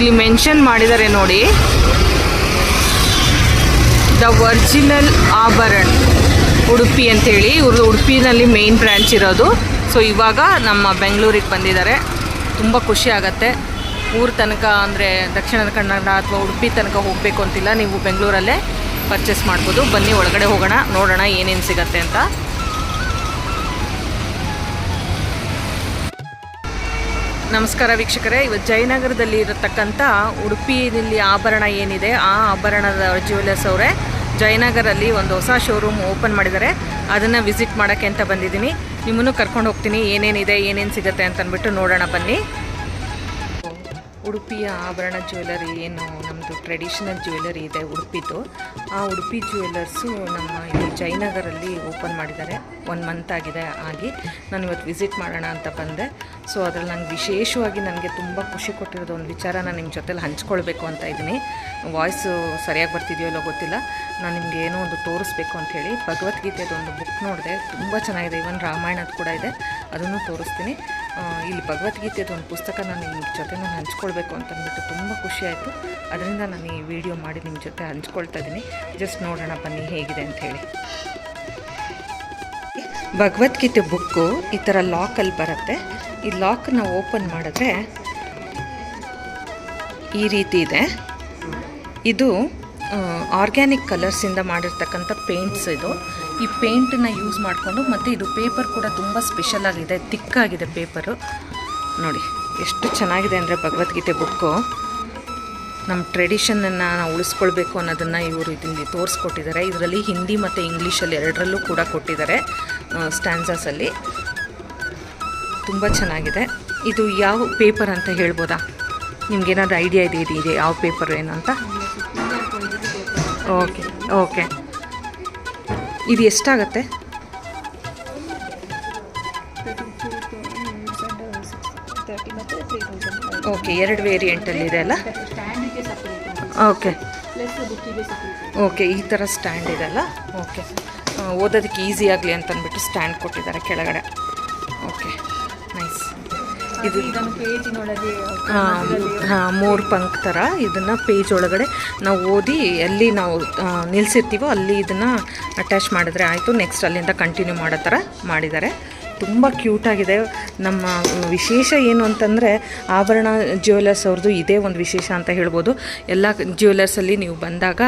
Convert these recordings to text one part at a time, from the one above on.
ಇಲ್ಲಿ ಮೆನ್ಷನ್ ಮಾಡಿದ್ದಾರೆ ನೋಡಿ. ದ ಒರಿಜಿನಲ್ ಆಭರಣ, ಉಡುಪಿ ಅಂತೇಳಿ. ಇವ್ರದ್ದು ಉಡುಪಿನಲ್ಲಿ ಮೇನ್ ಬ್ರ್ಯಾಂಚ್ ಇರೋದು. ಸೊ ಇವಾಗ ನಮ್ಮ ಬೆಂಗಳೂರಿಗೆ ಬಂದಿದ್ದಾರೆ. ತುಂಬ ಖುಷಿ ಆಗತ್ತೆ. ಊರ ತನಕ ಅಂದರೆ ದಕ್ಷಿಣ ಕನ್ನಡ ಅಥವಾ ಉಡುಪಿ ತನಕ ಹೋಗಬೇಕು ಅಂತಿಲ್ಲ. ನೀವು ಬೆಂಗಳೂರಲ್ಲೇ ಪರ್ಚೇಸ್ ಮಾಡ್ಬೋದು. ಬನ್ನಿ, ಒಳಗಡೆ ಹೋಗೋಣ, ನೋಡೋಣ ಏನೇನು ಸಿಗತ್ತೆ ಅಂತ. ನಮಸ್ಕಾರ ವೀಕ್ಷಕರೇ. ಇವತ್ತು ಜಯನಗರದಲ್ಲಿ ಇರತಕ್ಕಂಥ ಉಡುಪಿಯಲ್ಲಿ ಆಭರಣ ಏನಿದೆ, ಆ ಆಭರಣದ ಜ್ಯುವೆಲರ್ಸ್ ಅವರೇ ಜಯನಗರಲ್ಲಿ ಒಂದು ಹೊಸ ಶೋರೂಮ್ ಓಪನ್ ಮಾಡಿದ್ದಾರೆ. ಅದನ್ನು ವಿಸಿಟ್ ಮಾಡೋಕ್ಕೆ ಅಂತ ಬಂದಿದ್ದೀನಿ. ನಿಮ್ಮನ್ನು ಕರ್ಕೊಂಡು ಹೋಗ್ತೀನಿ. ಏನೇನಿದೆ, ಏನೇನು ಸಿಗುತ್ತೆ ಅಂತ ಅಂದ್ಬಿಟ್ಟು ನೋಡೋಣ ಬನ್ನಿ. ಉಡುಪಿಯ ಆಭರಣ ಜ್ಯುವೆಲರಿ ಏನು ನಮ್ಮದು ಟ್ರೆಡಿಷನಲ್ ಜ್ಯುವೆಲ್ಲರಿ ಇದೆ, ಉಡುಪಿದು. ಆ ಉಡುಪಿ ಜ್ಯುವೆಲ್ಲರ್ಸು ನಮ್ಮ ಇಲ್ಲಿ ಜಯನಗರಲ್ಲಿ ಓಪನ್ ಮಾಡಿದ್ದಾರೆ. ಒನ್ ಮಂತ್ ಆಗಿದೆ ಆಗಿ. ನಾನು ಇವತ್ತು ವಿಸಿಟ್ ಮಾಡೋಣ ಅಂತ ಬಂದೆ. ಸೊ, ಅದರಲ್ಲಿ ನಂಗೆ ವಿಶೇಷವಾಗಿ ನನಗೆ ತುಂಬ ಖುಷಿ ಕೊಟ್ಟಿರೋದು ಒಂದು ವಿಚಾರ ನಾನು ನಿಮ್ಮ ಜೊತೆಲಿ ಹಂಚ್ಕೊಳ್ಬೇಕು ಅಂತ ಇದ್ದೀನಿ. ವಾಯ್ಸು ಸರಿಯಾಗಿ ಬರ್ತಿದೆಯೋ ಇಲ್ಲೋ ಗೊತ್ತಿಲ್ಲ. ನಾನು ನಿಮ್ಗೆ ಏನೋ ಒಂದು ತೋರಿಸ್ಬೇಕು ಅಂತ ಹೇಳಿ. ಭಗವದ್ಗೀತೆದು ಒಂದು ಬುಕ್ ನೋಡಿದೆ. ತುಂಬ ಚೆನ್ನಾಗಿದೆ. ಇವನ್ ರಾಮಾಯಣದ ಕೂಡ ಇದೆ. ಅದನ್ನು ತೋರಿಸ್ತೀನಿ. ಇಲ್ಲಿ ಭಗವದ್ಗೀತೆದು ಒಂದು ಪುಸ್ತಕ ನಾನು ನಿಮ್ಮ ಜೊತೆ ನಾನು ಹಂಚ್ಕೊಳ್ಬೇಕು ಅಂತ ಅಂದ್ಬಿಟ್ಟು ತುಂಬ ಖುಷಿ ಆಯಿತು. ಅದರಿಂದ ನಾನು ಈ ವಿಡಿಯೋ ಮಾಡಿ ನಿಮ್ಮ ಜೊತೆ ಹಂಚ್ಕೊಳ್ತಾ ಇದ್ದೀನಿ. ಜಸ್ಟ್ ನೋಡೋಣ ಬನ್ನಿ ಹೇಗಿದೆ ಅಂತ ಹೇಳಿ. ಭಗವದ್ಗೀತೆ ಬುಕ್ಕು ಈ ಥರ ಲಾಕಲ್ಲಿ ಬರುತ್ತೆ. ಈ ಲಾಕನ್ನ ಓಪನ್ ಮಾಡಿದ್ರೆ ಈ ರೀತಿ ಇದೆ. ಇದು ಆರ್ಗ್ಯಾನಿಕ್ ಕಲರ್ಸಿಂದ ಮಾಡಿರ್ತಕ್ಕಂಥ ಪೇಂಟ್ಸ್ ಇದು. ಈ ಪೇಂಟನ್ನು ಯೂಸ್ ಮಾಡಿಕೊಂಡು ಮತ್ತು ಇದು ಪೇಪರ್ ಕೂಡ ತುಂಬ ಸ್ಪೆಷಲ್ ಆಗಿದೆ ತಿಕ್ಕಾಗಿದೆ ಪೇಪರು. ನೋಡಿ ಎಷ್ಟು ಚೆನ್ನಾಗಿದೆ ಅಂದರೆ ಭಗವದ್ಗೀತೆ ಬುಕ್ಕು. ನಮ್ಮ ಟ್ರೆಡಿಷನನ್ನು ನಾವು ಉಳಿಸ್ಕೊಳ್ಬೇಕು ಅನ್ನೋದನ್ನು ಇವರು ಇದನ್ನು ತೋರಿಸ್ಕೊಟ್ಟಿದ್ದಾರೆ. ಇದರಲ್ಲಿ ಹಿಂದಿ ಮತ್ತು ಇಂಗ್ಲೀಷಲ್ಲಿ ಎರಡರಲ್ಲೂ ಕೂಡ ಕೊಟ್ಟಿದ್ದಾರೆ ಸ್ಟ್ಯಾನ್ಸಸಲ್ಲಿ ತುಂಬ ಚೆನ್ನಾಗಿದೆ. ಇದು ಯಾವ ಪೇಪರ್ ಅಂತ ಹೇಳ್ಬೋದಾ? ನಿಮ್ಗೇನಾದ್ರು ಐಡಿಯಾ ಇದೆ ಇದು ಇದೆ ಯಾವ ಪೇಪರ್ ಏನು ಅಂತ? ಓಕೆ ಓಕೆ ಇದು ಎಷ್ಟಾಗತ್ತೆ? ಓಕೆ ಎರಡು ವೇರಿಯಂಟಲ್ಲಿ ಇದೆ ಅಲ್ಲ? ಓಕೆ ಓಕೆ ಈ ಥರ ಸ್ಟ್ಯಾಂಡ್ ಇದೆಲ್ಲ ಓಕೆ ಓದೋದಕ್ಕೆ ಈಸಿ ಆಗಲಿ ಅಂತ ಅಂದ್ಬಿಟ್ಟು ಸ್ಟ್ಯಾಂಡ್ ಕೊಟ್ಟಿದ್ದಾರೆ ಕೆಳಗಡೆ. ಓಕೆ ಇದು ಮೂರು ಪಂಕ್ ಥರ ಇದನ್ನು ಪೇಜ್ ಒಳಗಡೆ ನಾವು ಓದಿ ಎಲ್ಲಿ ನಾವು ನಿಲ್ಲಿಸಿರ್ತೀವೋ ನಿಲ್ಸಿರ್ತೀವೋ ಅಲ್ಲಿ ಇದನ್ನು ಅಟ್ಯಾಚ್ ಮಾಡಿದ್ರೆ ಆಯಿತು. ನೆಕ್ಸ್ಟ್ ಅಲ್ಲಿಂದ ಕಂಟಿನ್ಯೂ ಮಾಡೋ ಥರ ಮಾಡಿದ್ದಾರೆ. ತುಂಬ ಕ್ಯೂಟಾಗಿದೆ ನಮ್ಮ ವಿಶೇಷ ಏನು ಅಂತಂದರೆ ಆಭರಣ ಜ್ಯುವೆಲರ್ಸ್ ಅವ್ರದ್ದು ಇದೇ ಒಂದು ವಿಶೇಷ ಅಂತ ಹೇಳ್ಬೋದು. ಎಲ್ಲ ಜ್ಯುವೆಲರ್ಸಲ್ಲಿ ನೀವು ಬಂದಾಗ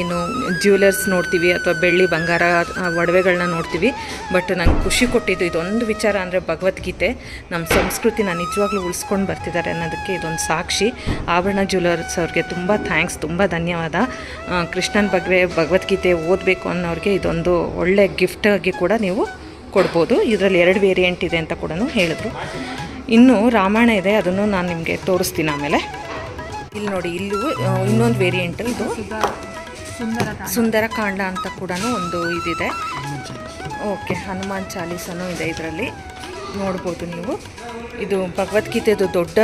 ಏನು ಜ್ಯುವೆಲರ್ಸ್ ನೋಡ್ತೀವಿ ಅಥವಾ ಬೆಳ್ಳಿ ಬಂಗಾರ ಒಡವೆಗಳನ್ನ ನೋಡ್ತೀವಿ. ಬಟ್ ನಂಗೆ ಖುಷಿ ಕೊಟ್ಟಿದ್ದು ಇದೊಂದು ವಿಚಾರ ಅಂದರೆ ಭಗವದ್ಗೀತೆ. ನಮ್ಮ ಸಂಸ್ಕೃತಿನ ನಿಜವಾಗ್ಲೂ ಉಳಿಸ್ಕೊಂಡು ಬರ್ತಿದ್ದಾರೆ ಅನ್ನೋದಕ್ಕೆ ಇದೊಂದು ಸಾಕ್ಷಿ. ಆಭರಣ ಜ್ಯುವೆಲರ್ಸ್ ಅವ್ರಿಗೆ ತುಂಬ ಥ್ಯಾಂಕ್ಸ್ ತುಂಬ ಧನ್ಯವಾದ. ಕೃಷ್ಣನ ಬಗ್ಗೆ ಭಗವದ್ಗೀತೆ ಓದಬೇಕು ಅನ್ನೋರಿಗೆ ಇದೊಂದು ಒಳ್ಳೆ ಗಿಫ್ಟಾಗಿ ಕೂಡ ನೀವು ಕೊಡ್ಬೋದು. ಇದರಲ್ಲಿ ಎರಡು ವೇರಿಯಂಟ್ ಇದೆ ಅಂತ ಕೂಡ ಹೇಳಿದ್ರು. ಇನ್ನು ರಾಮಾಯಣ ಇದೆ ಅದನ್ನು ನಾನು ನಿಮಗೆ ತೋರಿಸ್ತೀನಿ ಆಮೇಲೆ. ಇಲ್ಲಿ ನೋಡಿ ಇಲ್ಲೂ ಇನ್ನೊಂದು ವೇರಿಯಂಟ್ ಇದು. ಸುಂದರ ಸುಂದರಕಾಂಡ ಅಂತ ಕೂಡ ಒಂದು ಇದಿದೆ. ಓಕೆ ಹನುಮಾನ್ ಚಾಲೀಸನೂ ಇದೆ ಇದರಲ್ಲಿ. ನೋಡ್ಬೋದು ನೀವು. ಇದು ಭಗವದ್ಗೀತೆದು ದೊಡ್ಡ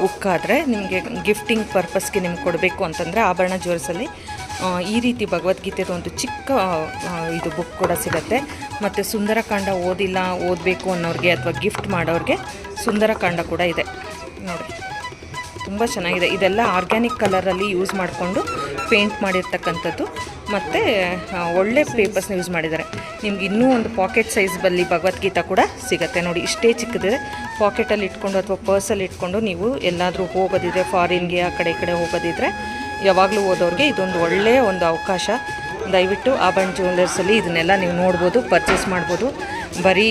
ಬುಕ್ ಆದರೆ ನಿಮಗೆ ಗಿಫ್ಟಿಂಗ್ ಪರ್ಪಸ್ಗೆ ನಿಮ್ಗೆ ಕೊಡಬೇಕು ಅಂತಂದರೆ ಆಭರಣ ಜ್ಯುವೆಲ್ಸಲ್ಲಿ ಆ, ಈ ರೀತಿ ಭಗವದ್ಗೀತೆದು ಒಂದು ಚಿಕ್ಕ ಇದು ಬುಕ್ ಕೂಡ ಸಿಗುತ್ತೆ. ಮತ್ತು ಸುಂದರಕಾಂಡ ಓದಿಲ್ಲ, ಓದಬೇಕು ಅನ್ನೋರಿಗೆ ಅಥವಾ ಗಿಫ್ಟ್ ಮಾಡೋರಿಗೆ ಸುಂದರಕಾಂಡ ಕೂಡ ಇದೆ. ನೋಡಿ ತುಂಬ ಚೆನ್ನಾಗಿದೆ. ಇದೆಲ್ಲ ಆರ್ಗ್ಯಾನಿಕ್ ಕಲರಲ್ಲಿ ಯೂಸ್ ಮಾಡಿಕೊಂಡು ಪೇಂಟ್ ಮಾಡಿರ್ತಕ್ಕಂಥದ್ದು. ಮತ್ತು ಒಳ್ಳೆ ಪೇಪರ್ಸ್ನ ಯೂಸ್ ಮಾಡಿದ್ದಾರೆ. ನಿಮ್ಗೆ ಇನ್ನೂ ಒಂದು ಪಾಕೆಟ್ ಸೈಜ್ ಬಲ್ಲಿ ಭಗವದ್ಗೀತಾ ಕೂಡ ಸಿಗುತ್ತೆ. ನೋಡಿ, ಇಷ್ಟೇ ಚಿಕ್ಕದಿದೆ. ಪಾಕೆಟಲ್ಲಿ ಇಟ್ಕೊಂಡು ಅಥವಾ ಪರ್ಸಲ್ಲಿ ಇಟ್ಕೊಂಡು ನೀವು ಎಲ್ಲಾದರೂ ಹೋಗೋದಿದ್ರೆ ಫಾರಿನ್ಗೆ ಆ ಕಡೆ ಈ ಕಡೆ ಹೋಗೋದಿದ್ರೆ ಯಾವಾಗಲೂ ಓದೋರಿಗೆ ಇದೊಂದು ಒಳ್ಳೆಯ ಒಂದು ಅವಕಾಶ. ದಯವಿಟ್ಟು ಆಭರಣ ಜ್ಯುವೆಲ್ಲರ್ಸಲ್ಲಿ ಇದನ್ನೆಲ್ಲ ನೀವು ನೋಡ್ಬೋದು ಪರ್ಚೇಸ್ ಮಾಡ್ಬೋದು. ಬರೀ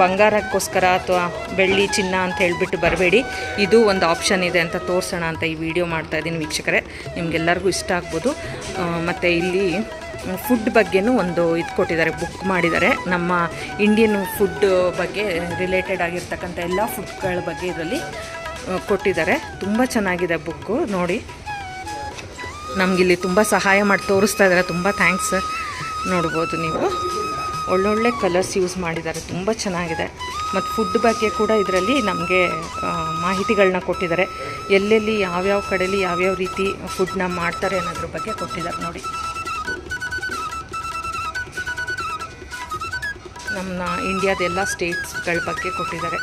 ಬಂಗಾರಕ್ಕೋಸ್ಕರ ಅಥವಾ ಬೆಳ್ಳಿ ಚಿನ್ನ ಅಂತ ಹೇಳಿಬಿಟ್ಟು ಬರಬೇಡಿ. ಇದು ಒಂದು ಆಪ್ಷನ್ ಇದೆ ಅಂತ ತೋರಿಸೋಣ ಅಂತ ಈ ವಿಡಿಯೋ ಮಾಡ್ತಾ ಇದ್ದೀನಿ ವೀಕ್ಷಕರೇ. ನಿಮಗೆಲ್ಲರಿಗೂ ಇಷ್ಟ ಆಗ್ಬೋದು. ಮತ್ತು ಇಲ್ಲಿ ಫುಡ್ ಬಗ್ಗೆನೂ ಒಂದು ಇದು ಕೊಟ್ಟಿದ್ದಾರೆ ಬುಕ್ ಮಾಡಿದ್ದಾರೆ. ನಮ್ಮ ಇಂಡಿಯನ್ ಫುಡ್ ಬಗ್ಗೆ ರಿಲೇಟೆಡ್ ಆಗಿರ್ತಕ್ಕಂಥ ಎಲ್ಲ ಫುಡ್ಗಳ ಬಗ್ಗೆ ಇದರಲ್ಲಿ ಕೊಟ್ಟಿದ್ದಾರೆ. ತುಂಬ ಚೆನ್ನಾಗಿದೆ ಬುಕ್ಕು ನೋಡಿ. ನಮಗಿಲ್ಲಿ ತುಂಬ ಸಹಾಯ ಮಾಡಿ ತೋರಿಸ್ತಾ ಇದ್ದಾರೆ ತುಂಬ ಥ್ಯಾಂಕ್ಸ್ ಸರ್. ನೋಡ್ಬೋದು ನೀವು. ಒಳ್ಳೊಳ್ಳೆ ಕಲರ್ಸ್ ಯೂಸ್ ಮಾಡಿದ್ದಾರೆ. ತುಂಬ ಚೆನ್ನಾಗಿದೆ. ಮತ್ತು ಫುಡ್ ಬಗ್ಗೆ ಕೂಡ ಇದರಲ್ಲಿ ನಮಗೆ ಮಾಹಿತಿಗಳನ್ನ ಕೊಟ್ಟಿದ್ದಾರೆ. ಎಲ್ಲೆಲ್ಲಿ, ಯಾವ್ಯಾವ ಕಡೆಯಲ್ಲಿ ಯಾವ್ಯಾವ ರೀತಿ ಫುಡ್ನ ಮಾಡ್ತಾರೆ ಅನ್ನೋದ್ರ ಬಗ್ಗೆ ಕೊಟ್ಟಿದ್ದಾರೆ ನೋಡಿ. ನಮ್ಮ ಇಂಡಿಯಾದ ಎಲ್ಲ ಸ್ಟೇಟ್ಸ್ಗಳ ಬಗ್ಗೆ ಕೊಟ್ಟಿದ್ದಾರೆ.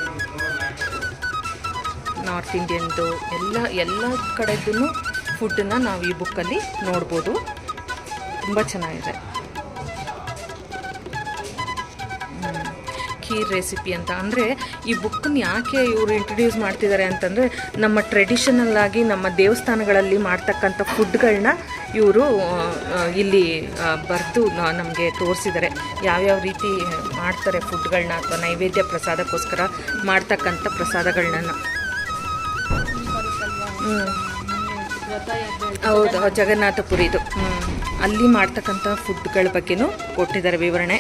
ನಾರ್ತ್ ಇಂಡಿಯನ್ದು ಎಲ್ಲ ಎಲ್ಲ ಕಡೆದೂ ಫುಡ್ಡನ್ನು ನಾವು ಈ ಬುಕ್ಕಲ್ಲಿ ನೋಡ್ಬೋದು. ತುಂಬ ಚೆನ್ನಾಗಿದೆ. ಖೀರ್ ರೆಸಿಪಿ ಅಂತ ಅಂದರೆ ಈ ಬುಕ್ಕನ್ನ ಯಾಕೆ ಇವರು ಇಂಟ್ರಡ್ಯೂಸ್ ಮಾಡ್ತಿದ್ದಾರೆ ಅಂತಂದರೆ ನಮ್ಮ ಟ್ರೆಡಿಷನಲ್ ಆಗಿ ನಮ್ಮ ದೇವಸ್ಥಾನಗಳಲ್ಲಿ ಮಾಡ್ತಕ್ಕಂಥ ಫುಡ್ಗಳನ್ನ ಇವರು ಇಲ್ಲಿ ಬರೆದು ನಮಗೆ ತೋರಿಸಿದ್ದಾರೆ. ಯಾವ್ಯಾವ ರೀತಿ ಮಾಡ್ತಾರೆ ಫುಡ್ಗಳನ್ನ ಅಥವಾ ನೈವೇದ್ಯ ಪ್ರಸಾದಕ್ಕೋಸ್ಕರ ಮಾಡ್ತಕ್ಕಂಥ ಪ್ರಸಾದಗಳನ್ನ ಹೌದು ಜಗನ್ನಾಥಪುರಿದು ಅಲ್ಲಿ ಮಾಡ್ತಕ್ಕಂಥ ಫುಡ್ಗಳ ಬಗ್ಗೆನೂ ಕೊಟ್ಟಿದ್ದಾರೆ ವಿವರಣೆ.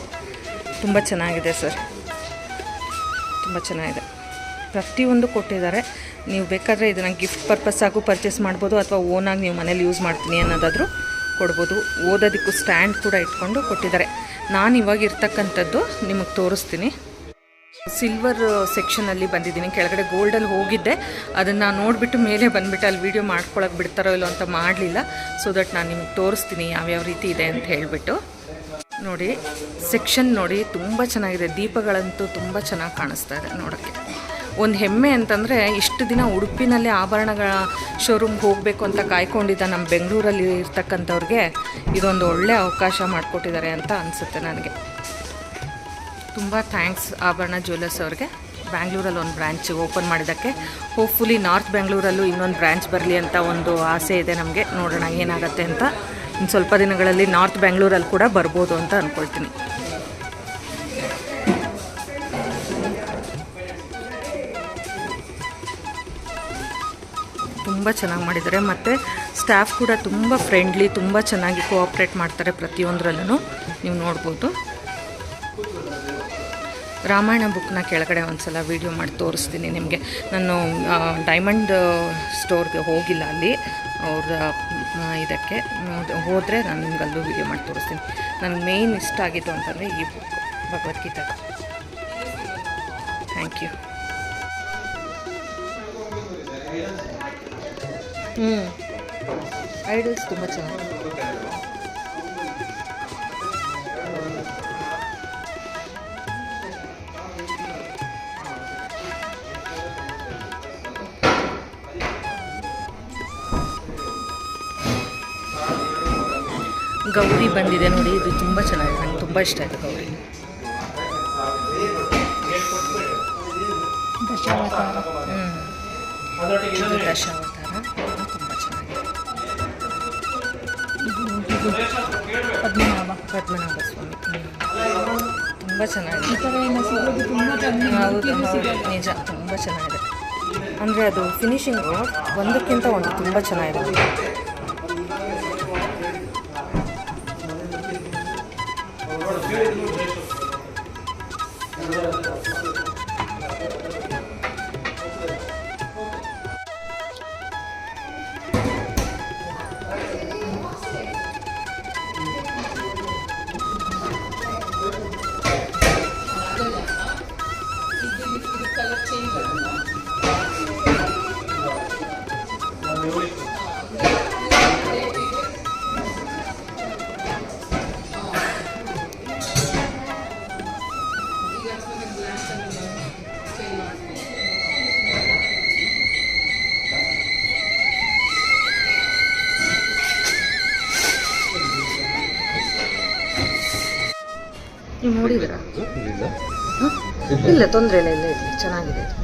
ತುಂಬ ಚೆನ್ನಾಗಿದೆ ಸರ್. ತುಂಬ ಚೆನ್ನಾಗಿದೆ. ಪ್ರತಿಯೊಂದು ಕೊಟ್ಟಿದ್ದಾರೆ. ನೀವು ಬೇಕಾದರೆ ಇದನ್ನು ಗಿಫ್ಟ್ ಪರ್ಪಸ್ಸಾಗೂ ಪರ್ಚೇಸ್ ಮಾಡ್ಬೋದು ಅಥವಾ ಓನಾಗಿ ನೀವು ಮನೇಲಿ ಯೂಸ್ ಮಾಡ್ತೀನಿ ಅನ್ನೋದಾದರೂ ಕೊಡ್ಬೋದು. ಓದೋದಕ್ಕೂ ಸ್ಟ್ಯಾಂಡ್ ಕೂಡ ಇಟ್ಕೊಂಡು ಕೊಟ್ಟಿದ್ದಾರೆ. ನಾನು ಇವಾಗ ಇರ್ತಕ್ಕಂಥದ್ದು ನಿಮಗೆ ತೋರಿಸ್ತೀನಿ. ಸಿಲ್ವರ್ ಸೆಕ್ಷನಲ್ಲಿ ಬಂದಿದ್ದೀನಿ. ಕೆಳಗಡೆ ಗೋಲ್ಡಲ್ಲಿ ಹೋಗಿದ್ದೆ. ಅದನ್ನು ನೋಡಿಬಿಟ್ಟು ಮೇಲೆ ಬಂದ್ಬಿಟ್ಟು ಅಲ್ಲಿ ವಿಡಿಯೋ ಮಾಡ್ಕೊಳಕ್ಕೆ ಬಿಡ್ತಾರೋ ಇಲ್ಲೋ ಅಂತ ಮಾಡಲಿಲ್ಲ. ಸೊ ದಟ್ ನಾನು ನಿಮ್ಗೆ ತೋರಿಸ್ತೀನಿ ಯಾವ್ಯಾವ ರೀತಿ ಇದೆ ಅಂತ ಹೇಳಿಬಿಟ್ಟು. ನೋಡಿ ಸೆಕ್ಷನ್ ನೋಡಿ ತುಂಬ ಚೆನ್ನಾಗಿದೆ. ದೀಪಗಳಂತೂ ತುಂಬ ಚೆನ್ನಾಗಿ ಕಾಣಿಸ್ತಾ ಇದೆ ನೋಡೋಕ್ಕೆ. ಒಂದು ಹೆಮ್ಮೆ ಅಂತಂದರೆ ಇಷ್ಟು ದಿನ ಉಡುಪಿನಲ್ಲಿ ಆಭರಣಗಳ ಶೋರೂಮ್ಗೆ ಹೋಗಬೇಕು ಅಂತ ಕಾಯ್ಕೊಂಡಿದ್ದ ನಮ್ಮ ಬೆಂಗಳೂರಲ್ಲಿ ಇರ್ತಕ್ಕಂಥವ್ರಿಗೆ ಇದೊಂದು ಒಳ್ಳೆಯ ಅವಕಾಶ ಮಾಡಿಕೊಟ್ಟಿದ್ದಾರೆ ಅಂತ ಅನಿಸುತ್ತೆ ನನಗೆ. ತುಂಬ ಥ್ಯಾಂಕ್ಸ್ ಆಭರಣ ಜ್ಯುವೆಲ್ಲರ್ಸ್ ಅವ್ರಿಗೆ. ಬ್ಯಾಂಗ್ಳೂರಲ್ಲಿ ಒಂದು ಬ್ರ್ಯಾಂಚ್ ಓಪನ್ ಮಾಡಿದ್ದಕ್ಕೆ. ಹೋಪ್ಫುಲಿ ನಾರ್ತ್ ಬೆಂಗಳೂರಲ್ಲೂ ಇನ್ನೊಂದು ಬ್ರ್ಯಾಂಚ್ ಬರಲಿ ಅಂತ ಒಂದು ಆಸೆ ಇದೆ ನಮಗೆ. ನೋಡೋಣ ಏನಾಗುತ್ತೆ ಅಂತ. ಇನ್ನು ಸ್ವಲ್ಪ ದಿನಗಳಲ್ಲಿ ನಾರ್ತ್ ಬೆಂಗಳೂರಲ್ಲಿ ಕೂಡ ಬರ್ಬೋದು ಅಂತ ಅಂದ್ಕೊಳ್ತೀನಿ ತುಂಬ ಚೆನ್ನಾಗಿ ಮಾಡಿದ್ದಾರೆ. ಮತ್ತು ಸ್ಟಾಫ್ ಕೂಡ ತುಂಬ ಫ್ರೆಂಡ್ಲಿ, ತುಂಬ ಚೆನ್ನಾಗಿ ಕೋಆಪ್ರೇಟ್ ಮಾಡ್ತಾರೆ ಪ್ರತಿಯೊಂದರಲ್ಲೂ ನೀವು ನೋಡ್ಬೋದು. ರಾಮಾಯಣ ಬುಕ್ನ ಕೆಳಗಡೆ ಒಂದು ಸಲ ವೀಡಿಯೋ ಮಾಡಿ ತೋರಿಸ್ತೀನಿ ನಿಮಗೆ. ನಾನು ಡೈಮಂಡ್ ಸ್ಟೋರ್ಗೆ ಹೋಗಿಲ್ಲ ಅಲ್ಲಿ. ಅವ್ರ ಇದಕ್ಕೆ. ಹೋದರೆ ನಾನು ನಿಮ್ಗೆ ಅಲ್ಲೂ ವೀಡಿಯೋ ಮಾಡಿ ತೋರಿಸ್ತೀನಿ. ನನಗೆ ಮೇಯ್ನ್ ಇಷ್ಟ ಆಗಿದ್ದು ಅಂತಂದರೆ ಈ ಬುಕ್ ಭಗವದ್ಗೀತೆ. ಥ್ಯಾಂಕ್ ಯು ಹ್ಞೂ ಐಡಲ್ಸ್ ತುಂಬ ಚೆನ್ನಾಗಿ. ಗೌರಿ ಬಂದಿದೆ ನೋಡಿ ಇದು ತುಂಬ ಚೆನ್ನಾಗಿದೆ ನಂಗೆ ತುಂಬ ಇಷ್ಟ ಆಯಿತು ಗೌರಿ. ದಶಾವತಾರ. ಹ್ಞೂ ಇದು ದಶಾವತಾರ ತುಂಬ ಚೆನ್ನಾಗಿದೆ. ಪದ್ಮನಾಭ. ಪದ್ಮನಾಭ ಸ್ವಾಮಿ ತುಂಬ ಚೆನ್ನಾಗಿದೆ. ಈ ಥರ ಏನು ಸಿಗೋದು ತುಂಬ ಕಮ್ಮಿ ಹೌದು ಹೌದು ನಿಜ ತುಂಬ ಚೆನ್ನಾಗಿದೆ. ಅಂದರೆ ಅದು ಫಿನಿಶಿಂಗು ಒಂದಕ್ಕಿಂತ ಒಂದು ತುಂಬ ಚೆನ್ನಾಗಿದೆ. ಇಲ್ಲ ತೊಂದರೆ ಇಲ್ಲ ಇಲ್ಲ ಇಲ್ಲ ಚೆನ್ನಾಗಿದೆ ಇದು.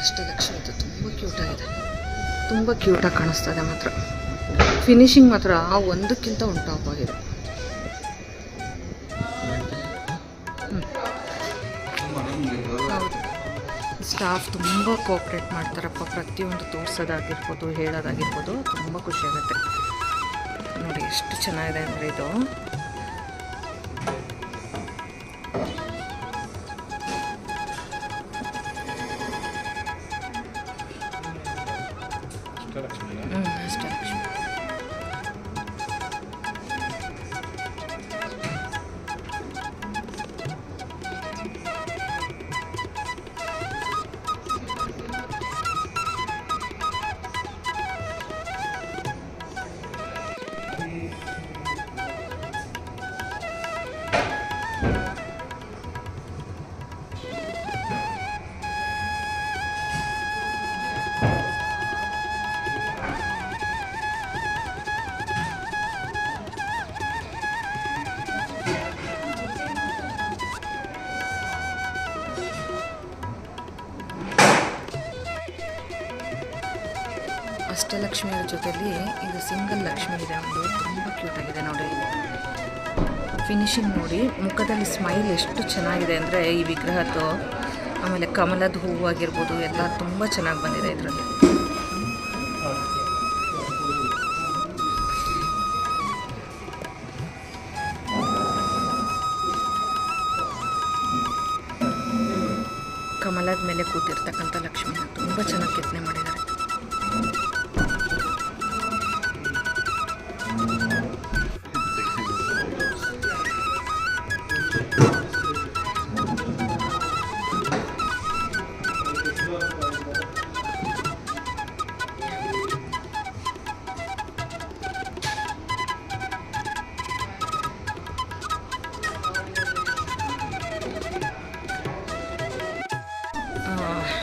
ಅಷ್ಟಲಕ್ಷಣದ್ದು ತುಂಬ ಕ್ಯೂಟಾಗಿದೆ ತುಂಬ ಕ್ಯೂಟಾಗಿ ಕಾಣಿಸ್ತದೆ ಮಾತ್ರ. ಫಿನಿಶಿಂಗ್ ಮಾತ್ರ ಆ ಒಂದಕ್ಕಿಂತ ಒಂದು ಟಾಪ್ ಆಗಿದೆ. ಸ್ಟಾಫ್ ತುಂಬ ಕೋಪ್ರೇಟ್ ಮಾಡ್ತಾರಪ್ಪ. ಪ್ರತಿಯೊಂದು ತೋರಿಸೋದಾಗಿರ್ಬೋದು, ಹೇಳೋದಾಗಿರ್ಬೋದು, ತುಂಬ ಖುಷಿಯಾಗುತ್ತೆ ನೋಡಿ, ಎಷ್ಟು ಚೆನ್ನಾಗಿದೆ ಅಂದರೆ ಇದು. ಹ್ಞೂ ಅಷ್ಟಲಕ್ಷ್ಮಿಯರ ಜೊತೆಲಿ ಇದು ಸಿಂಗಲ್ ಲಕ್ಷ್ಮಿ ಇದೆ ಒಂದು ತುಂಬ ಕ್ಯೂಟ್ ಆಗಿದೆ ನೋಡಿ. ಫಿನಿಶಿಂಗ್ ನೋಡಿ, ಮುಖದಲ್ಲಿ ಸ್ಮೈಲ್ ಎಷ್ಟು ಚೆನ್ನಾಗಿದೆ ಅಂದರೆ ಈ ವಿಗ್ರಹದ್ದು, ಆಮೇಲೆ ಕಮಲದ ಹೂವು ಆಗಿರ್ಬೋದು ಎಲ್ಲ ತುಂಬ ಚೆನ್ನಾಗಿ ಬಂದಿದೆ ಇದರಲ್ಲಿ.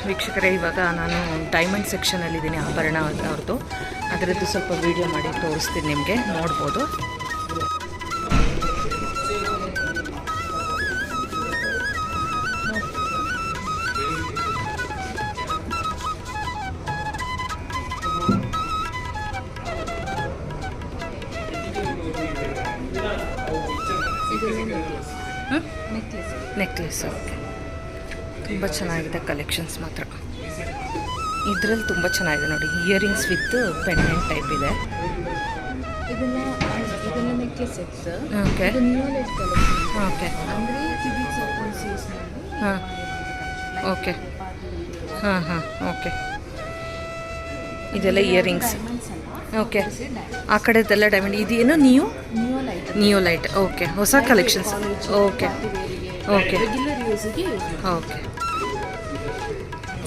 ವೀಕ್ಷಕರೇ ಇವಾಗ ನಾನು ಡೈಮಂಡ್ ಸೆಕ್ಷನಲ್ಲಿದ್ದೀನಿ ಆಭರಣ ಅವ್ರದ್ದು ಅದರದ್ದು ಸ್ವಲ್ಪ ವೀಡಿಯೋ ಮಾಡಿ ತೋರಿಸ್ತೀನಿ ನಿಮಗೆ ನೋಡ್ಬೋದು. ಚೆನ್ನಾಗಿದೆ ಕಲೆಕ್ಷನ್ಸ್ ಮಾತ್ರ. ಇದರಲ್ಲಿ ತುಂಬ ಚೆನ್ನಾಗಿದೆ ನೋಡಿ ಇಯರಿಂಗ್ಸ್ ವಿತ್ ಪೆಂಡೆಂಟ್ ಟೈಪ್ ಇದೆ. ಓಕೆ ಓಕೆ ಹಾಂ. ಓಕೆ ಹಾಂ ಹಾಂ. ಓಕೆ ಇದೆಲ್ಲ ಇಯರಿಂಗ್ಸ್ ಓಕೆ ಆ ಕಡೆದೆಲ್ಲ ಡೈಮಂಡ್ ಇದೇನು ನೀವು new light neo light okay ಹೊಸ ಕಲೆಕ್ಷನ್ಸ್ ಓಕೆ ಓಕೆ ರೆಗ್ಯುಲರ್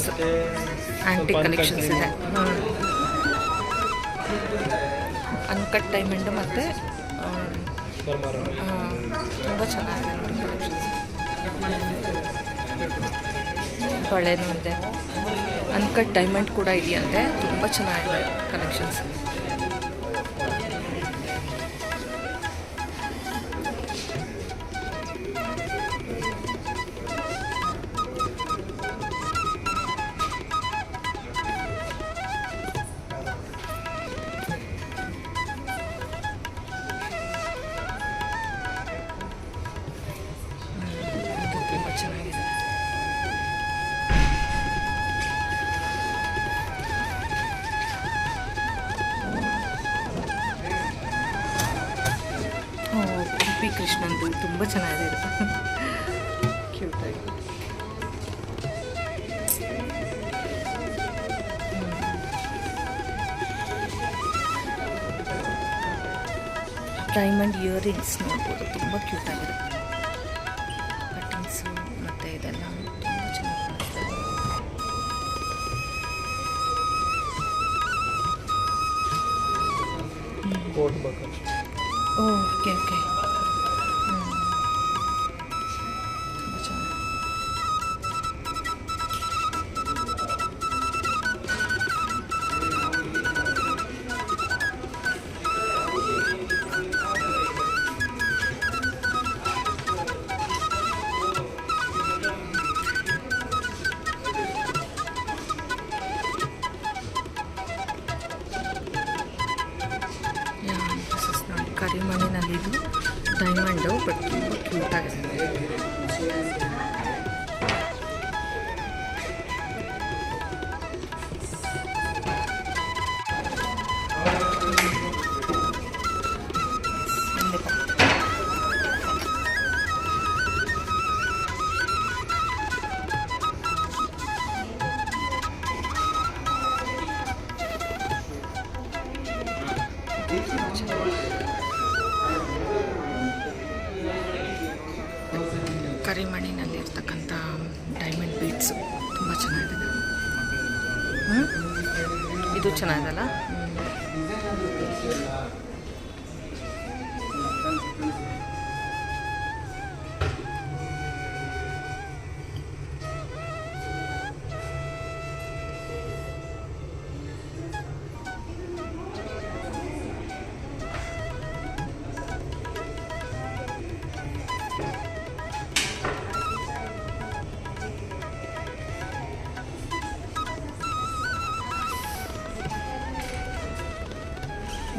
ಯೂಸ್ಗೆ ಆ್ಯಂಟಿಕ್ ಕಲೆಕ್ಷನ್ಸ್ ಇದೆ. ಅನ್ಕಟ್ ಡೈಮಂಡು ಮತ್ತು ತುಂಬ ಚೆನ್ನಾಗಿದೆ ಹೊಳೆನೂ ಕಲೆಕ್ಷನ್ಸ್ ಬಳೆನೂ ಇದೆ. ಅನ್ಕಟ್ ಡೈಮಂಡ್ ಕೂಡ ಇದೆಯಂತೆ. ತುಂಬ ಚೆನ್ನಾಗಿದೆ ಕಲೆಕ್ಷನ್ಸ್ ತುಂಬ ಕ್ಯೂಟ್ ಆಗಿದೆ ಕಟ್ಟಿಂಗ್ಸು ಮತ್ತು ಇದೆಲ್ಲ ತುಂಬ ಚೆನ್ನಾಗಿ ಕಾಣಿಸ್ತಾ ಇದೆ. ಕೋಟ್ ಬೇಕು ಓ ಓಕೆ ಓಕೆ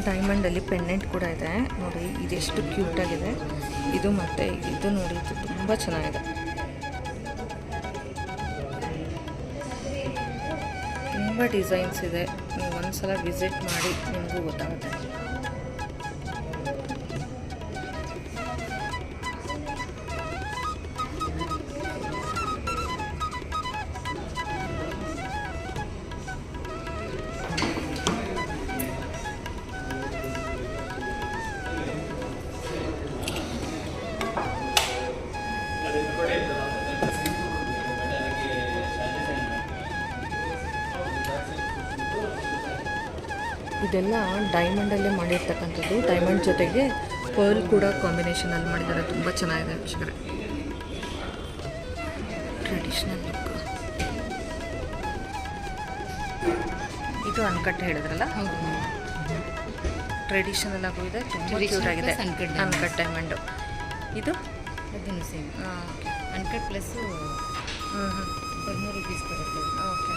ಡೈಮಂಡಲ್ಲಿ ಪೆಂಡೆಂಟ್ ಕೂಡ ಇದೆ. ನೋಡಿ ಇದೆಷ್ಟು ಕ್ಯೂಟಾಗಿದೆ ಇದು ಮತ್ತು ಇದು ನೋಡಿ, ಇದು ತುಂಬ ಚೆನ್ನಾಗಿದೆ. ತುಂಬ ಡಿಸೈನ್ಸ್ ಇದೆ. ನೀವು ಒಂದ್ಸಲ ವಿಸಿಟ್ ಮಾಡಿ, ನಿಮಗೂ ಗೊತ್ತಾಗುತ್ತೆ. ಇದೆಲ್ಲ ಡೈಮಂಡಲ್ಲೇ ಮಾಡಿರ್ತಕ್ಕಂಥದ್ದು. ಡೈಮಂಡ್ ಜೊತೆಗೆ ಪರ್ಲ್ ಕೂಡ ಕಾಂಬಿನೇಷನಲ್ಲಿ ಮಾಡಿದ್ದಾರೆ. ತುಂಬ ಚೆನ್ನಾಗಿದೆ ವೀಕ್ಷಕರೇ. ಟ್ರೆಡಿಷ್ನಲ್ ಲುಕ್ ಇದು ಅನ್ಕಟ್ ಹೇಳಿದ್ರಲ್ಲ? ಹೌದು. ಟ್ರೆಡಿಷನಲ್ ಆಗೂ ಇದೆ. ತುಂಬ ಕ್ಯೂಟ್ ಆಗಿದೆ. ಅನ್ಕಟ್ ಡೈಮಂಡು ಇದು? ಅದನ್ನು ಸೇಮ್ ಓಕೆ ಅನ್ಕಟ್ ಪ್ಲಸ್ಸು ಹ್ಞೂ ಹ್ಞೂ ಹದಿಮೂರು ರುಪೀಸ್ ಬರುತ್ತೆ. ಓಕೆ.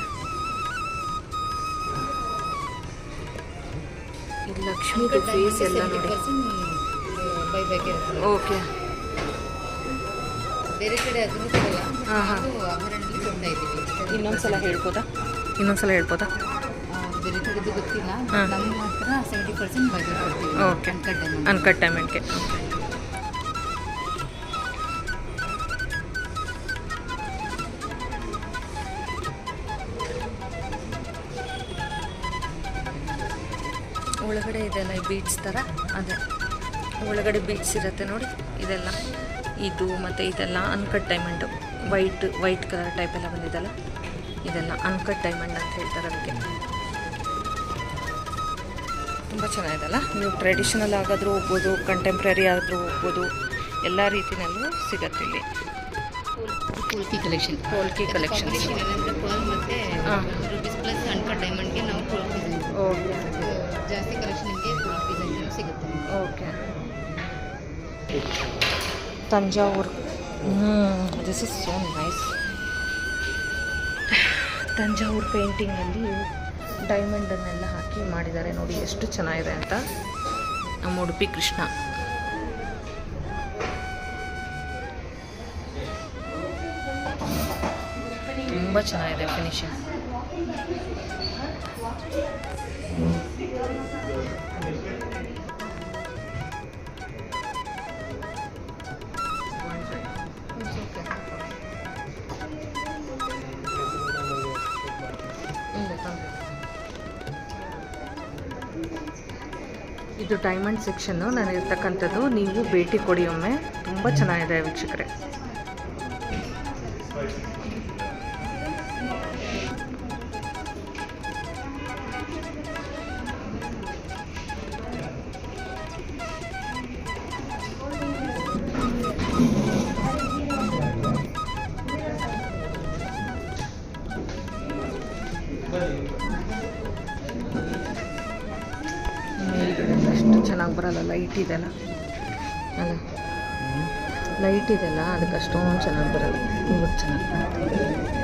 ಇದು ಲಕ್ಷ್ಮಿದು ಫೇಸ್ ಎಲ್ಲ ನೋಡಿ. ಬೈ ಇರುತ್ತೆ. ಓಕೆ. ಬೇರೆ ಕಡೆ ಅದನ್ನು ಕೊಡಲ್ಲ. ಹಾ, ಹಾ. ಆಭರಣದಲ್ಲಿ ಕೊಡ್ತಾ ಇದ್ದೀವಿ. ಇನ್ನೊಂದ್ಸಲ ಹೇಳ್ಬೋದಾ? ಇನ್ನೊಂದ್ಸಲ ಹೇಳ್ಬೋದಾ? ಆ, ಬೇರೆ ಕಡೆದು ಗೊತ್ತಿಲ್ಲ. ನಮ್ಮ ಹತ್ರ ಸೆವೆಂಟಿ ಪರ್ಸೆಂಟ್ ಬೈ ಕೊಡ್ತೀವಿ. ಓಕೆ. ಅನ್ಕಟ್ ಅನ್ಕಟ್ ಡೈಮಂಡ್ಗೆ ಒಳಗಡೆ ಇದೆಲ್ಲ ಈ ಬೀಡ್ಸ್ ಥರ ಅದೇ. ಒಳಗಡೆ ಬೀಚ್ ಇರುತ್ತೆ ನೋಡಿ ಇದೆಲ್ಲ. ಇದು ಮತ್ತು ಇದೆಲ್ಲ uncut diamond white white colour type ಎಲ್ಲ ಬಂದಿದೆಲ್ಲ? ಇದೆಲ್ಲ ಅನ್ಕಟ್ ಡೈಮಂಡ್ ಅಂತ ಹೇಳ್ತಾರೆ ಅದಕ್ಕೆ. ತುಂಬ ಚೆನ್ನಾಗಿದೆಲ್ಲ? ನೀವು ಟ್ರೆಡಿಷನಲ್ ಆಗಾದರೂ ಹೋಗ್ಬೋದು ಕಂಟೆಂಪ್ರರಿ ಆದರೂ ಹೋಗ್ಬೋದು ಎಲ್ಲ ರೀತಿಯಲ್ಲೂ ಸಿಗತ್ತೆ ಇಲ್ಲಿ. ಪೋಲ್ಕಿ ಕಲೆಕ್ಷನ್ ಪೋಲ್ಕಿ ಕಲೆಕ್ಷನ್ ಹಾ. ಓಕೆ. ತಂಜಾವೂರು. ಹ್ಞೂ this is so nice Thanjavur ಪೇಂಟಿಂಗಲ್ಲಿ ಡೈಮಂಡನ್ನೆಲ್ಲ ಹಾಕಿ ಮಾಡಿದ್ದಾರೆ ನೋಡಿ ಎಷ್ಟು ಚೆನ್ನಾಗಿದೆ ಅಂತ. ನಮ್ಮ ಉಡುಪಿ ಕೃಷ್ಣ. ತುಂಬ ಚೆನ್ನಾಗಿದೆ ಫಿನಿಶಿಂಗ್ ಡೈಮಂಡ್ ಸೆಕ್ಷನ್ನು ನಾನು ಇರ್ತಕ್ಕಂಥದ್ದು ನೀವು ಭೇಟಿ ಕೊಡಿ ಒಮ್ಮೆ. ತುಂಬ ಚೆನ್ನಾಗಿದೆ ವೀಕ್ಷಕರೇ. ಇದೆಲ್ಲ ಅಲ್ಲ ಲೈಟ್ ಇದೆಲ್ಲ ಅದಕ್ಕೆ ಅಷ್ಟೊಂದು ಚೆನ್ನಾಗಿ ಬರಲ್ಲ ಇವಾಗ ಚೆನ್ನಾಗಿ ಬರುತ್ತೆ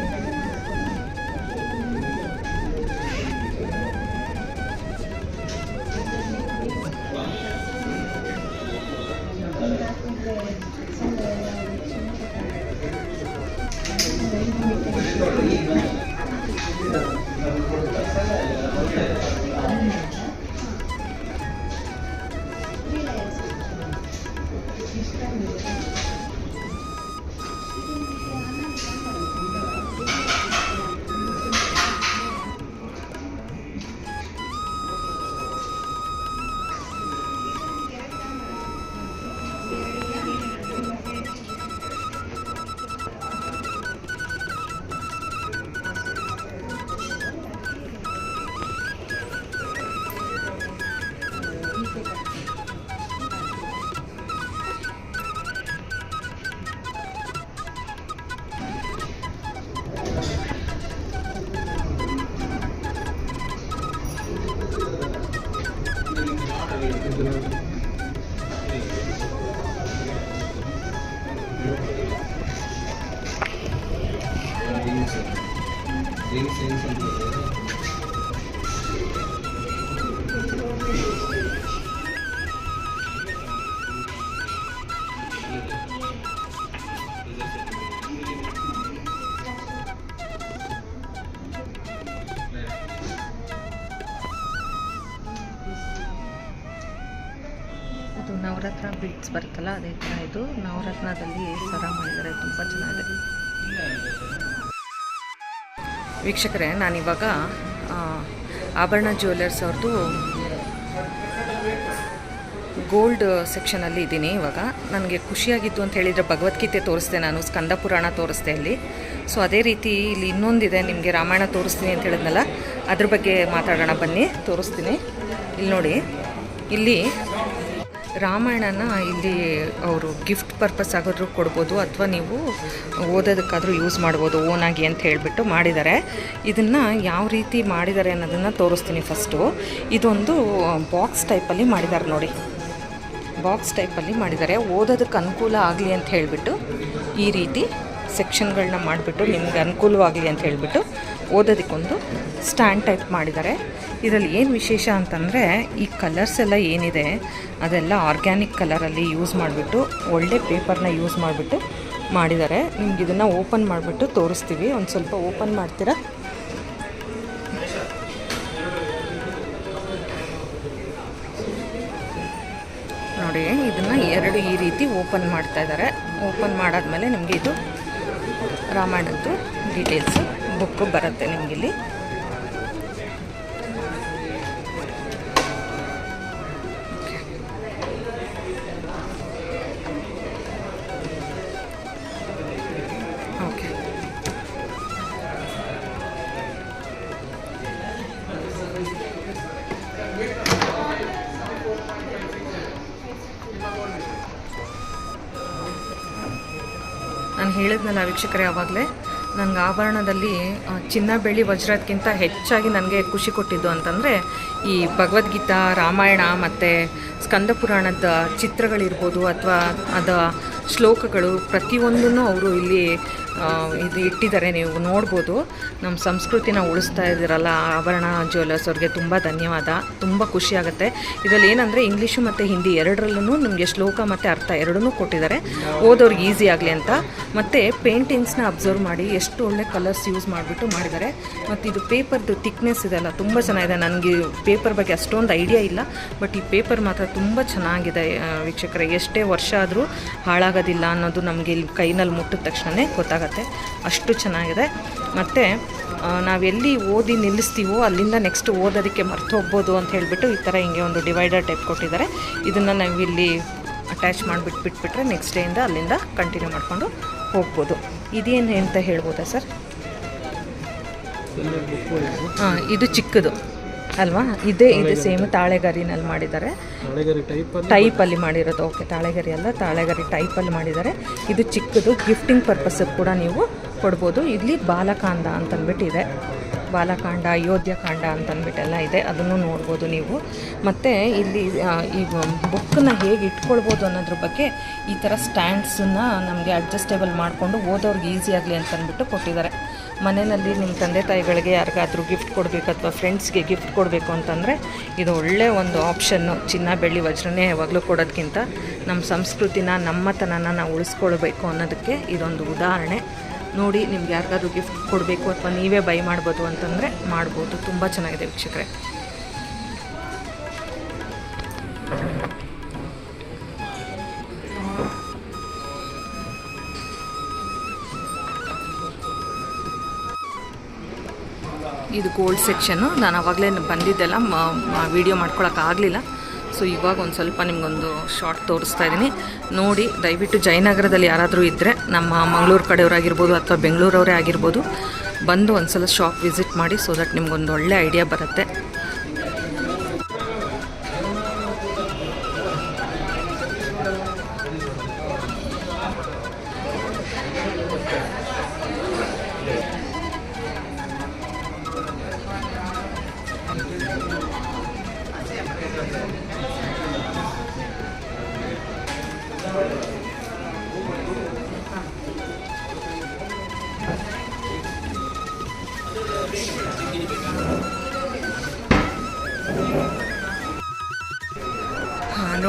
ಬರುತ್ತಲ್ಲ ಅದೇ ಥರ ಇದು ನವರತ್ನದಲ್ಲಿ ಸರ ಮಾಡಿದರೆ ತುಂಬ ಚೆನ್ನಾಗಿದೆ. ವೀಕ್ಷಕರೇ, ನಾನಿವಾಗ ಆಭರಣ ಜ್ಯುವೆಲರ್ಸ್ ಅವ್ರದ್ದು ಗೋಲ್ಡ್ ಸೆಕ್ಷನಲ್ಲಿ ಇದ್ದೀನಿ ಇವಾಗ. ನನಗೆ ಖುಷಿಯಾಗಿತ್ತು ಅಂತ ಹೇಳಿದರೆ ಭಗವದ್ಗೀತೆ ತೋರಿಸ್ದೆ ನಾನು, ಸ್ಕಂದ ಪುರಾಣ ತೋರಿಸ್ದೆ ಅಲ್ಲಿ ಸೊ ಅದೇ ರೀತಿ ಇಲ್ಲಿ ಇನ್ನೊಂದಿದೆ, ನಿಮಗೆ ರಾಮಾಯಣ ತೋರಿಸ್ತೀನಿ ಅಂತ ಹೇಳಿದ್ನಲ್ಲ, ಅದ್ರ ಬಗ್ಗೆ ಮಾತಾಡೋಣ ಬನ್ನಿ, ತೋರಿಸ್ತೀನಿ. ಇಲ್ಲಿ ನೋಡಿ, ಇಲ್ಲಿ ರಾಮಾಯಣನ ಇಲ್ಲಿ ಅವರು ಗಿಫ್ಟ್ ಪರ್ಪಸ್ ಆಗೋದ್ರೂ ಕೊಡ್ಬೋದು ಅಥವಾ ನೀವು ಓದೋದಕ್ಕಾದರೂ ಯೂಸ್ ಮಾಡ್ಬೋದು ಓನಾಗಿ ಅಂತ ಹೇಳಿಬಿಟ್ಟು ಮಾಡಿದ್ದಾರೆ. ಇದನ್ನು ಯಾವ ರೀತಿ ಮಾಡಿದ್ದಾರೆ ಅನ್ನೋದನ್ನು ತೋರಿಸ್ತೀನಿ ಫಸ್ಟು ಇದೊಂದು ಬಾಕ್ಸ್ ಟೈಪಲ್ಲಿ ಮಾಡಿದ್ದಾರೆ ನೋಡಿ. ಬಾಕ್ಸ್ ಟೈಪಲ್ಲಿ ಮಾಡಿದ್ದಾರೆ. ಓದೋದಕ್ಕೆ ಅನುಕೂಲ ಆಗಲಿ ಅಂತ ಹೇಳಿಬಿಟ್ಟು ಈ ರೀತಿ ಸೆಕ್ಷನ್ಗಳನ್ನ ಮಾಡಿಬಿಟ್ಟು ನಿಮಗೆ ಅನುಕೂಲವಾಗಲಿ ಅಂತ ಹೇಳಿಬಿಟ್ಟು ಓದೋದಕ್ಕೊಂದು ಸ್ಟ್ಯಾಂಡ್ ಟೈಪ್ ಮಾಡಿದ್ದಾರೆ. ಇದರಲ್ಲಿ ಏನು ವಿಶೇಷ ಅಂತಂದರೆ ಈ ಕಲರ್ಸ್ ಎಲ್ಲ ಏನಿದೆ, ಅದೆಲ್ಲ ಆರ್ಗ್ಯಾನಿಕ್ ಕಲರಲ್ಲಿ ಯೂಸ್ ಮಾಡಿಬಿಟ್ಟು, ಒಳ್ಳೆ ಪೇಪರ್ನ ಯೂಸ್ ಮಾಡಿಬಿಟ್ಟು ಮಾಡಿದ್ದಾರೆ. ನಿಮ್ಗೆ ಇದನ್ನು ಓಪನ್ ಮಾಡಿಬಿಟ್ಟು ತೋರಿಸ್ತೀವಿ. ಒಂದು ಸ್ವಲ್ಪ ಓಪನ್ ಮಾಡ್ತೀರಾ? ನೋಡಿ, ಇದನ್ನು ಎರಡು ಈ ರೀತಿ ಓಪನ್ ಮಾಡ್ತಾ ಇದ್ದಾರೆ. ಓಪನ್ ಮಾಡಾದ್ಮೇಲೆ ನಿಮಗೆ ಇದು ರಾಮಾಯಣದ್ದು ಡೀಟೇಲ್ಸು ಬುಕ್ಕು ಬರುತ್ತೆ ನಿಮಗಿಲ್ಲಿ. ನಾನು ಹೇಳಿದ್ನಲ್ಲ ವೀಕ್ಷಕರೇ ಆವಾಗಲೇ ನನಗೆ ಆಭರಣದಲ್ಲಿ ಚಿನ್ನ ಬೆಳ್ಳಿ ವಜ್ರಕ್ಕಿಂತ ಹೆಚ್ಚಾಗಿ ನನಗೆ ಖುಷಿ ಕೊಟ್ಟಿದ್ದು ಅಂತಂದರೆ, ಈ ಭಗವದ್ಗೀತಾ, ರಾಮಾಯಣ ಮತ್ತು ಸ್ಕಂದ ಪುರಾಣದ ಚಿತ್ರಗಳಿರ್ಬೋದು ಅಥವಾ ಅದ ಶ್ಲೋಕಗಳು ಪ್ರತಿಯೊಂದನ್ನು ಅವರು ಇಲ್ಲಿ ಇದು ಇಟ್ಟಿದ್ದಾರೆ, ನೀವು ನೋಡ್ಬೋದು. ನಮ್ಮ ಸಂಸ್ಕೃತಿನ ಉಳಿಸ್ತಾ ಇದ್ದೀರಲ್ಲ ಆಭರಣ ಜ್ಯುವೆಲರ್ಸ್ ಅವ್ರಿಗೆ ತುಂಬ ಧನ್ಯವಾದ. ತುಂಬ ಖುಷಿಯಾಗುತ್ತೆ ಇದರಲ್ಲಿ ಏನಂದರೆ, ಇಂಗ್ಲೀಷು ಮತ್ತು ಹಿಂದಿ ಎರಡರಲ್ಲೂ ನಿಮಗೆ ಶ್ಲೋಕ ಮತ್ತು ಅರ್ಥ ಎರಡನ್ನೂ ಕೊಟ್ಟಿದ್ದಾರೆ. ಓದೋರಿಗೆ ಈಸಿ ಆಗಲಿ ಅಂತ. ಮತ್ತು ಪೇಂಟಿಂಗ್ಸ್ನ ಅಬ್ಸರ್ವ್ ಮಾಡಿ ಎಷ್ಟು ಒಳ್ಳೆ ಕಲರ್ಸ್ ಯೂಸ್ ಮಾಡಿಬಿಟ್ಟು ಮಾಡಿದ್ದಾರೆ. ಮತ್ತು ಇದು ಪೇಪರ್ದು ಥಿಕ್ನೆಸ್ ಇದೆಲ್ಲ ತುಂಬ ಚೆನ್ನಾಗಿದೆ. ನನಗೆ ಪೇಪರ್ ಬಗ್ಗೆ ಅಷ್ಟೊಂದು ಐಡಿಯಾ ಇಲ್ಲ, ಬಟ್ ಈ ಪೇಪರ್ ಮಾತ್ರ ತುಂಬ ಚೆನ್ನಾಗಿದೆ ವೀಕ್ಷಕರೇ. ಎಷ್ಟೇ ವರ್ಷ ಆದರೂ ಹಾಳಾಗೋದಿಲ್ಲ ಅನ್ನೋದು ನಮಗೆ ಇಲ್ಲಿ ಕೈನಲ್ಲಿ ಮುಟ್ಟಿದ ತಕ್ಷಣವೇ ಗೊತ್ತಾಗುತ್ತೆ. ಅಷ್ಟು ಚೆನ್ನಾಗಿದೆ. ಮತ್ತು ನಾವೆಲ್ಲಿ ಓದಿ ನಿಲ್ಲಿಸ್ತೀವೋ ಅಲ್ಲಿಂದ ನೆಕ್ಸ್ಟ್ ಓದೋದಕ್ಕೆ ಮರ್ತು ಹೋಗ್ಬೋದು ಅಂತ ಹೇಳಿಬಿಟ್ಟು ಈ ಥರ ಹಿಂಗೆ ಒಂದು ಡಿವೈಡರ್ ಟೈಪ್ ಕೊಟ್ಟಿದ್ದಾರೆ. ಇದನ್ನು ನಾವು ಇಲ್ಲಿ ಅಟ್ಯಾಚ್ ಮಾಡಿಬಿಟ್ಟು ಬಿಟ್ಬಿಟ್ರೆ ನೆಕ್ಸ್ಟ್ ಡೇಯಿಂದ ಅಲ್ಲಿಂದ ಕಂಟಿನ್ಯೂ ಮಾಡಿಕೊಂಡು ಹೋಗ್ಬೋದು. ಇದೇನು ಅಂತ ಹೇಳ್ಬೋದಾ ಸರ್? ಹಾಂ ಇದು ಚಿಕ್ಕದು. ಅಲ್ವಾ? ಇದೇ ಇದೆ ಸೇಮ್ ತಾಳೆಗರಿನಲ್ಲಿ ಮಾಡಿದ್ದಾರೆ. ಟೈಪಲ್ಲಿ ಟೈಪಲ್ಲಿ ಮಾಡಿರೋದು. ಓಕೆ ತಾಳೆಗರಿ ಅಲ್ಲ ತಾಳೆಗರಿ ಟೈಪಲ್ಲಿ ಮಾಡಿದ್ದಾರೆ. ಇದು ಚಿಕ್ಕದು ಗಿಫ್ಟಿಂಗ್ ಪರ್ಪಸ್ ಕೂಡ ನೀವು ಕೊಡ್ಬೋದು. ಇಲ್ಲಿ ಬಾಲಕಾಂಡ ಅಂತಂದ್ಬಿಟ್ಟಿದೆ ಬಾಲಕಾಂಡ ಅಯೋಧ್ಯಕಾಂಡ ಅಂತಂದ್ಬಿಟ್ಟೆಲ್ಲ ಇದೆ. ಅದನ್ನು ನೋಡ್ಬೋದು ನೀವು. ಮತ್ತು ಇಲ್ಲಿ ಈ ಬುಕ್ಕನ್ನ ಹೇಗೆ ಇಟ್ಕೊಳ್ಬೋದು ಅನ್ನೋದ್ರ ಬಗ್ಗೆ ಈ ಥರ ಸ್ಟ್ಯಾಂಡ್ಸನ್ನ ನಮಗೆ ಅಡ್ಜಸ್ಟೇಬಲ್ ಮಾಡಿಕೊಂಡು ಓದೋರ್ಗೆ ಈಸಿ ಆಗಲಿ ಅಂತಂದ್ಬಿಟ್ಟು ಕೊಟ್ಟಿದ್ದಾರೆ. ಮನೆಯಲ್ಲಿ ನಿಮ್ಮ ತಂದೆ ತಾಯಿಗಳಿಗೆ ಯಾರಿಗಾದರೂ ಗಿಫ್ಟ್ ಕೊಡಬೇಕು ಅಥವಾ ಫ್ರೆಂಡ್ಸ್ಗೆ ಗಿಫ್ಟ್ ಕೊಡಬೇಕು ಅಂತಂದರೆ ಇದು ಒಳ್ಳೆಯ ಒಂದು ಆಪ್ಷನ್ನು ಚಿನ್ನ, ಬೆಳ್ಳಿ, ವಜ್ರನೇ ಯಾವಾಗಲೂ ಕೊಡೋದಕ್ಕಿಂತ ನಮ್ಮ ಸಂಸ್ಕೃತಿನ, ನಮ್ಮತನನ ನಾವು ಉಳಿಸ್ಕೊಳ್ಬೇಕು ಅನ್ನೋದಕ್ಕೆ ಇದೊಂದು ಉದಾಹರಣೆ. ನೋಡಿ, ನಿಮ್ಗೆ ಯಾರಿಗಾದ್ರೂ ಗಿಫ್ಟ್ ಕೊಡಬೇಕು ಅಥವಾ ನೀವೇ ಬೈ ಮಾಡ್ಬೋದು ಅಂತಂದರೆ ಮಾಡ್ಬೋದು. ತುಂಬ ಚೆನ್ನಾಗಿದೆ ವೀಕ್ಷಕರೇ. ಇದು ಗೋಲ್ಡ್ ಸೆಕ್ಷನ್ನು ನಾನು ಆವಾಗಲೇ ಬಂದಿದ್ದೆಲ್ಲ ವಿಡಿಯೋ ಮಾಡ್ಕೊಳಕ್ಕಾಗಲಿಲ್ಲ ಸೊ ಇವಾಗ ಒಂದು ಸ್ವಲ್ಪ ನಿಮಗೊಂದು ಶಾರ್ಟ್ ತೋರಿಸ್ತಾ ಇದ್ದೀನಿ ನೋಡಿ, ದಯವಿಟ್ಟು ಜಯನಗರದಲ್ಲಿ ಯಾರಾದರೂ ಇದ್ದರೆ ನಮ್ಮ ಮಂಗಳೂರು ಕಡೆಯವರಾಗಿರ್ಬೋದು ಅಥವಾ ಬೆಂಗಳೂರವರೇ ಆಗಿರ್ಬೋದು, ಬಂದು ಒಂದು ಸಲ ಶಾಪ್ ವಿಸಿಟ್ ಮಾಡಿ ಸೊ ದಟ್ ನಿಮ್ಗೊಂದು ಒಳ್ಳೆ ಐಡಿಯಾ ಬರುತ್ತೆ.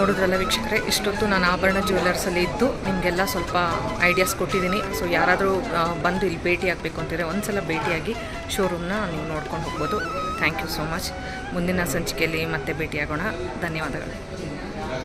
ನೋಡಿದ್ರಲ್ಲ ವೀಕ್ಷಕರೇ, ಇಷ್ಟೊತ್ತು ನಾನು ಆಭರಣ ಜ್ಯುವೆಲ್ಲರ್ಸಲ್ಲಿ ಇದ್ದು ನಿಮಗೆಲ್ಲ ಸ್ವಲ್ಪ ಐಡಿಯಾಸ್ ಕೊಟ್ಟಿದ್ದೀನಿ. ಸೊ ಯಾರಾದರೂ ಬಂದು ಇಲ್ಲಿ ಭೇಟಿ ಆಗಬೇಕು ಅಂತಿದ್ರೆ ಒಂದು ಸಲ ಭೇಟಿಯಾಗಿ ಶೋರೂಮ್ನ ನೀವು ನೋಡ್ಕೊಂಡು ಹೋಗ್ಬೋದು. ಥ್ಯಾಂಕ್ ಯು ಸೋ ಮಚ್ ಮುಂದಿನ ಸಂಚಿಕೆಯಲ್ಲಿ ಮತ್ತೆ ಭೇಟಿಯಾಗೋಣ. ಧನ್ಯವಾದಗಳು.